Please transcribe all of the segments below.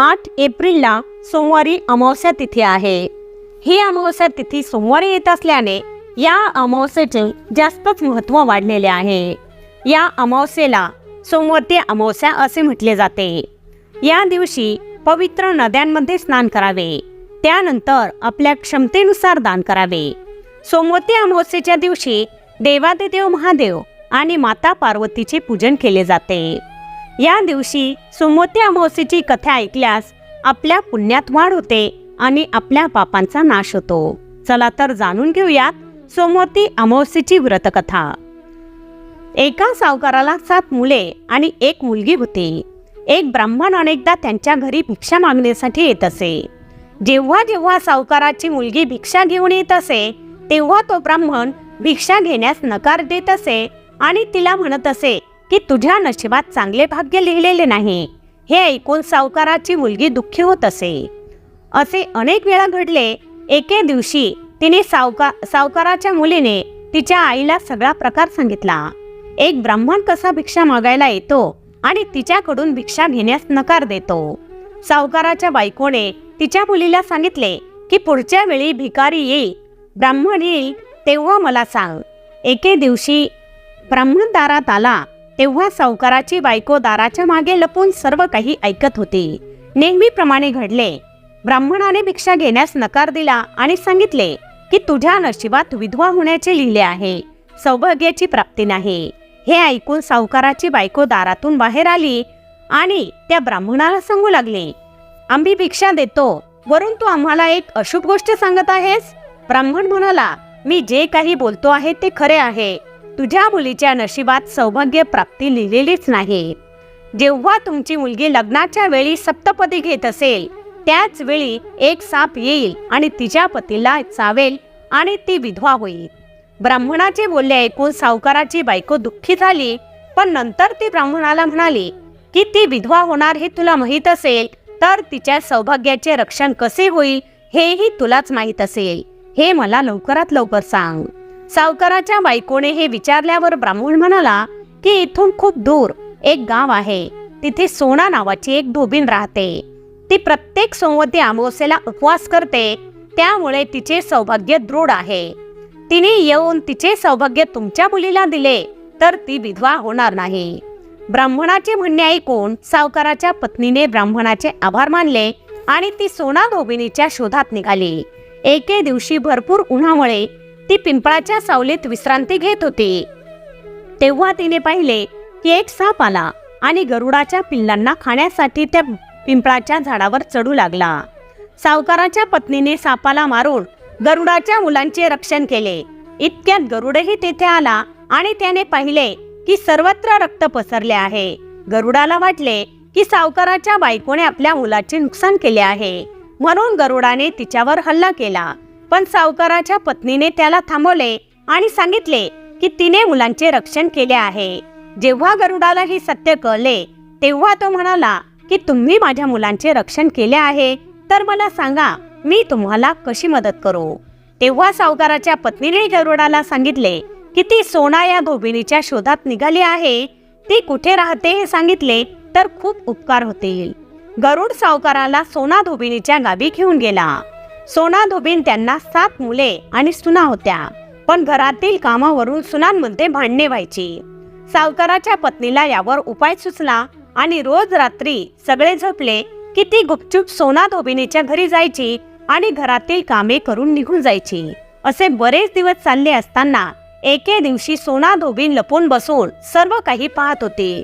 आठ एप्रिलला सोमवारी अमावस्या तिथी आहे. ही अमावस्या तिथी सोमवारी येत असल्याने या अमावस्येचे जास्तच महत्त्व वाढलेले आहे. या अमावस्येला सोमवती अमावस्या असे म्हटले जाते. या दिवशी पवित्र नद्यांमध्ये स्नान करावे. त्यानंतर आपल्या क्षमतेनुसार दान करावे. सोमवती अमावस्येच्या दिवशी देवादेदेव महादेव आणि माता पार्वतीचे पूजन केले जाते. या दिवशी सोमवती अमावस्येची कथा ऐकल्यास आपल्या पुण्यात वाढ होते आणि आपल्या पापांचा नाश होतो. चला तर जाणून घेऊयात सोमवती अमावस्येची व्रतकथा. एका सावकाराला सात मुले आणि एक मुलगी होती. एक ब्राह्मण अनेकदा त्यांच्या घरी भिक्षा मागण्यासाठी येत असे. जेव्हा जेव्हा सावकाराची मुलगी भिक्षा घेऊन येत असे तेव्हा तो ब्राह्मण भिक्षा घेण्यास नकार देत असे आणि तिला म्हणत असे की तुझ्या नशिबात चांगले भाग्य लिहिलेले नाही. हे ऐकून सावकाराची मुलगी दुःखी होत असे. असे अनेक वेळा घडले एके दिवशी तिने सावका सावकाराच्या मुलीने तिच्या आईला सगळा प्रकार सांगितला. एक ब्राह्मण कसा भिक्षा मागायला येतो आणि तिच्याकडून भिक्षा घेण्यास नकार देतो? सावकाराच्या बायकोने तिच्या मुलीला सांगितले की पुढच्या वेळी भिकारी येईल ब्राह्मण येईल तेव्हा मला सांग. एके दिवशी ब्राह्मण दारात आला तेव्हा सावकाराची बायको दाराच्या मागे लपून सर्व काही ऐकत होती. नेहमीप्रमाणे घडले. ब्राह्मणाने भिक्षा घेण्यास नकार दिला आणि सांगितले की तुझ्या नशिबात विधवा होण्याचे लिहिले आहे. सौभाग्याची प्राप्ती नाही. हे ऐकून सावकाराची बायको दारातून बाहेर आली आणि त्या ब्राह्मणाला सांगू लागले आम्ही भिक्षा देतो. वरून तू आम्हाला एक अशुभ गोष्ट सांगत आहेस? ब्राह्मण म्हणाला मी जे काही बोलतो आहे ते खरे आहे. तुझ्या मुलीच्या नशिबात सौभाग्य प्राप्ती लिहिलेलीच नाही. जेव्हा तुमची मुलगी लग्नाच्या वेळी सप्तपदी घेत असेल त्याच वेळी एक साप येईल आणि तिच्या पतीला चावेल आणि ती विधवा होईल. ब्राह्मणाचे बोलले ऐकून सावकाराची बायको दुःखी झाली पण नंतर ती ब्राह्मणाला म्हणाली की ती विधवा होणार हे तुला माहीत असेल तर तिच्या सौभाग्याचे रक्षण कसे होईल हेही तुलाच माहीत असेल. हे मला लवकरात लवकर सांग. सावकाराच्या बायकोने हे विचारल्यावर ब्राह्मण म्हणाला की इथून खूप दूर एक गाव आहे. तिथे सोना नावाची एक धोबीन राहते. ती प्रत्येक सोमवती अमावस्येला उपवास करते. त्यामुळे तिचे सौभाग्य दृढ आहे. तिने येऊन तिचे सौभाग्य तुमच्या मुलीला दिले तर ती विधवा होणार नाही. ब्राह्मणाचे म्हणणे ऐकून सावकाराच्या पत्नीने ब्राह्मणाचे आभार मानले आणि ती सोना धोबिनीच्या शोधात निघाली. एके दिवशी भरपूर उन्हामुळे ती पिंपळाच्या सावलीत विश्रांती घेत होती. तेव्हा तिने पाहिले की एक साप आला आणि गरुडाच्या पिल्लांना खाण्यासाठी त्या पिंपळाच्या झाडावर चढू लागला. सावकाराच्या पत्नीने सापाला मारून गरुडाच्या मुलांचे रक्षण केले. इतक्यात गरुडही तेथे आला आणि त्याने पाहिले की सर्वत्र रक्त पसरले आहे. गरुडाला वाटले की सावकाराच्या बायकोने आपल्या मुलाचे नुकसान केले आहे. म्हणून गरुडाने तिच्यावर हल्ला केला. पण सावकाराच्या पत्नीने त्याला थांबवले आणि सांगितले की तिने मुलांचे रक्षण केले आहे. जेव्हा गरुडाला हे सत्य कळले तेव्हा तो म्हणाला की तुम्ही माझ्या मुलांचे रक्षण केले आहे तर मला सांगा मी तुम्हाला कशी मदत करू? तेव्हा सावकाराच्या पत्नीने गरुडाला सांगितले की ती सोना या धोबिनीच्या शोधात निघाली आहे. ती कुठे राहते हे सांगितले तर खूप उपकार होतील. गरुड सावकाराला सोना धोबिनीच्या गावी घेऊन गेला. सोना धोबीन त्यांना सात मुले आणि सुना होत्या. पण घरातील कामावरून सुनांमध्ये भांडणे व्हायची. सावकाराच्या पत्नीला यावर उपाय सुचला आणि रोज रात्री सगळे झोपले की ती गुपचूप सोना धोबिनीच्या घरी जायची आणि घरातील कामे करून निघून जायची. असे बरेच दिवस चालले असताना एके दिवशी सोना धोबीन लपून बसून सर्व काही पाहत होती.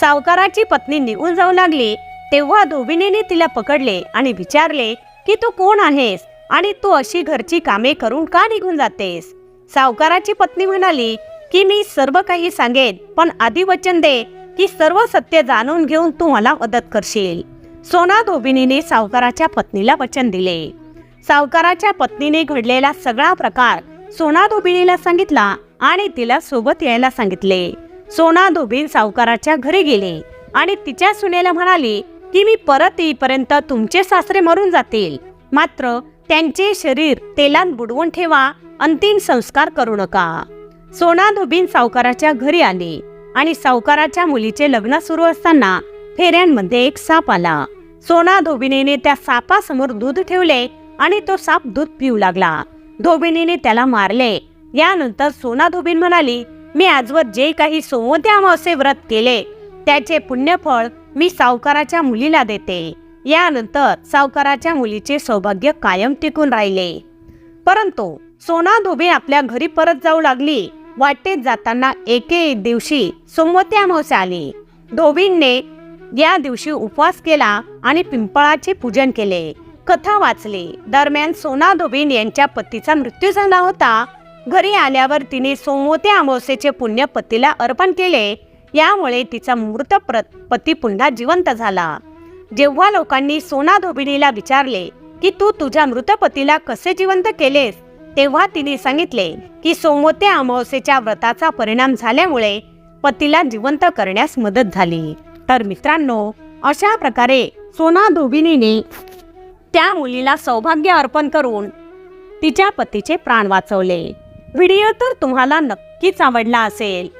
सावकाराची पत्नी निघून जाऊ लागली तेव्हा धोबिनीने तिला पकडले आणि विचारले की तू कोण आहेस आणि तू अशी घरची कामे करून का निघून जातेस? सावकाराची पत्नी म्हणाली की मी सर्व काही सांगेन पण आधी वचन दे की सर्व सत्य जाणून घेऊन तू मला मदत करशील. सोना धोबिनीने सावकाराच्या पत्नीला वचन दिले. सावकाराच्या पत्नीने घडलेला सगळा प्रकार सोना धोबिनीला सांगितला आणि तिला सोबत यायला सांगितले. सोना धोबीन सावकाराच्या घरी गेले आणि तिच्या सुनेला म्हणाली की मी परत येईपर्यंत तुमचे सासरे मरून जातील. मात्र त्यांचे शरीर तेलात बुडवून ठेवा. अंतिम संस्कार करू नका. सोना धोबीन सावकाराच्या घरी आली आणि सावकाराच्या मुलीचे लग्न सुरू असताना फेऱ्यांमध्ये एक साप आला. सोना धोबिनीने त्या सापासमोर दूध ठेवले आणि तो साप दूध पिऊ लागला. धोबिनीने त्याला मारले. यानंतर सोना धोबीन म्हणाली मी आजवर जे काही सोमवती अमावस्ये व्रत केले त्याचे पुण्यफळ मी सावकाराच्या मुलीला देते. यानंतर सावकाराच्या मुलीचे सौभाग्य कायम टिकून राहिले. परंतु सोना धोबी आपल्या घरी परत जाऊ लागली. वाटेत जाताना एके एक दिवशी सोमवती अमावस्या आली. धोबींने या दिवशी उपवास केला आणि पिंपळाचे पूजन केले. कथा वाचली. दरम्यान सोना धोबीन यांच्या पतीचा मृत्यू झाला होता. घरी आल्यावर तिने सोमवत्या अमावस्येचे पुण्य पतीला अर्पण केले. यामुळे तिचा मृत पती पुन्हा जिवंत झाला. जेव्हा लोकांनी सोना धोबिणीला विचारले की तू तुझ्या मृत पतीला कसे जिवंत केलेस? तेव्हा तिने सांगितले की सोमवते अमावस्येच्या व्रताचा परिणाम झाल्यामुळे पतीला जिवंत करण्यास मदत झाली. तर मित्रांनो अशा प्रकारे सोना धोबिनीने त्या मुलीला सौभाग्य अर्पण करून तिच्या पतीचे प्राण वाचवले. व्हिडिओ तर तुम्हाला नक्कीच आवडला असेल.